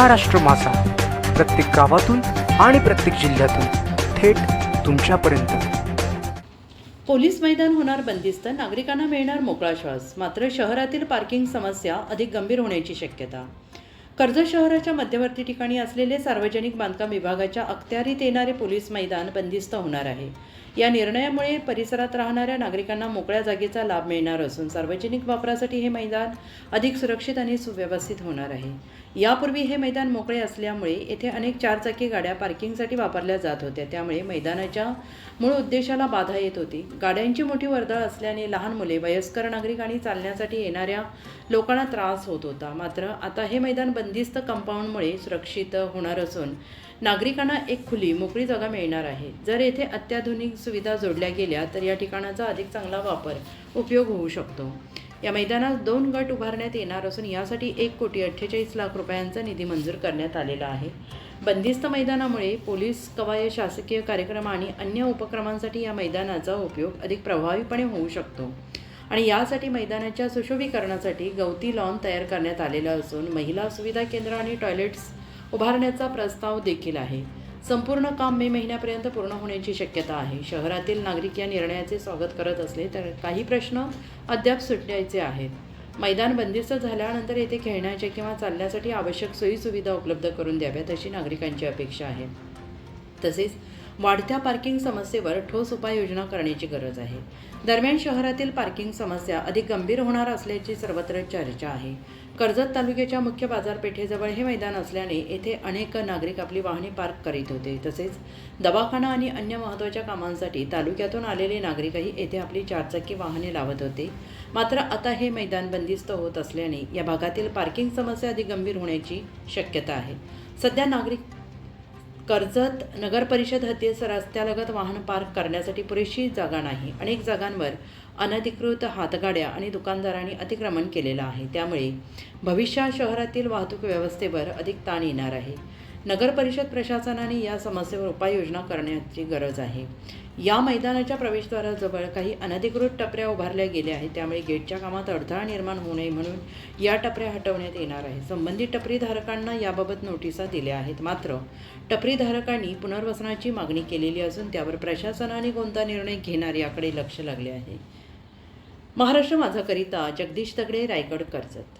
महाराष्ट्र मासा प्रत्येक गावातून आणि प्रत्येक जिल्ह्यातून थेट तुमच्यापर्यंत. पोलीस मैदान होणार बंदिस्त नागरिकांना मिळणार मोकळा श्वास. मात्र शहरातील पार्किंग समस्या अधिक गंभीर होण्याची शक्यता. कर्जत शहराच्या मध्यवर्ती ठिकाणी असलेले सार्वजनिक बांधकाम विभागाच्या अखत्यारीत येणारे पोलीस मैदान बंदिस्त होणार आहे. या निर्णयामुळे परिसरात राहणाऱ्या नागरिकांना मोकळ्या जागेचा लाभ मिळणार असून सार्वजनिक वापरासाठी हे मैदान अधिक सुरक्षित आणि सुव्यवस्थित होणार आहे. यापूर्वी हे मैदान मोकळे असल्यामुळे येथे अनेक चारचाकी गाड्या पार्किंगसाठी वापरल्या जात होत्या. त्यामुळे मैदानाच्या मूळ उद्देशाला बाधा येत होती. गाड्यांची मोठी वर्दळ असल्याने लहान मुले वयस्कर नागरिक आणि चालण्यासाठी येणाऱ्या लोकांना त्रास होत होता. मात्र आता हे मैदान बंदिस्त कंपाऊंडमुळे सुरक्षित होणार असून नागरिकांना एक खुली मोकळी जागा मिळणार आहे. जर येथे अत्याधुनिक सुविधा जोडल्या गेल्या तर या ठिकाणाचा अधिक चांगला वापर उपयोग होऊ शकतो. या मैदानात दोन गट उभारण्यात येणार असून यासाठी एक कोटी अठ्ठेचाळीस लाख रुपयांचा निधी मंजूर करण्यात आलेला आहे. बंदिस्त मैदानामुळे पोलीस कवायत शासकीय कार्यक्रम आणि अन्य उपक्रमांसाठी या मैदानाचा उपयोग अधिक प्रभावीपणे होऊ शकतो. आणि यासाठी मैदानाच्या सुशोभीकरणासाठी गवती लॉन तयार करण्यात आलेला असून महिला सुविधा केंद्र आणि टॉयलेट्स उभारण्याचा प्रस्ताव देखील आहे. संपूर्ण काम मे महिन्यापर्यंत पूर्ण होण्याची शक्यता आहे. शहरातील नागरिक या निर्णयाचे स्वागत करत असले तर काही प्रश्न अद्याप सुटण्याचे आहेत. मैदान बंदिस्त झाल्यानंतर येथे खेळण्याच्या किंवा चालण्यासाठी आवश्यक सोयीसुविधा उपलब्ध करून द्याव्यात अशी नागरिकांची अपेक्षा आहे. तसेच वाढत्या पार्किंग समस्येवर ठोस उपाययोजना करण्याची गरज आहे. दरम्यान शहरातील पार्किंग समस्या अधिक गंभीर होणार असल्याची सर्वत्र चर्चा आहे. कर्जत तालुक्याच्या मुख्य बाजारपेठेजवळ हे मैदान असल्याने येथे अनेक नागरिक आपली वाहने पार्क करीत होते. तसेच दवाखाना आणि अन्य महत्त्वाच्या कामांसाठी तालुक्यातून आलेले नागरिकही येथे आपली चारचाकी वाहने लावत होते. मात्र आता हे मैदान बंदिस्त होत असल्याने या भागातील पार्किंग समस्या अधिक गंभीर होण्याची शक्यता आहे. सध्या नागरिक कर्जत नगरपरिषद हद्दीस रस्त्यालगत वाहन पार्क करण्यासाठी पुरेशी जागा नाही. अनेक जागांवर अनधिकृत हातगाड्या आणि दुकानदारांनी अतिक्रमण केलेलं आहे. त्यामुळे भविष्यात शहरातील वाहतूक व्यवस्थेवर अधिक ताण येणार आहे. नगरपरिषद प्रशासनाने या समस्येवर उपाययोजना करण्याची गरज आहे. या मैदानाच्या प्रवेशद्वाराजवळ काही अनधिकृत टपऱ्या उभारल्या गेल्या आहेत. त्यामुळे गेटच्या कामात अडथळा निर्माण होऊ नये म्हणून या टपऱ्या हटवण्यात येणार आहे संबंधित टपरीधारकांना याबाबत नोटिसा दिल्या आहेत. मात्र टपरीधारकांनी पुनर्वसनाची मागणी केलेली असून त्यावर प्रशासनाने कोणता निर्णय घेणार याकडे लक्ष लागले आहे. महाराष्ट्र माझाकरिता जगदीश तगडे रायगड कर्जत.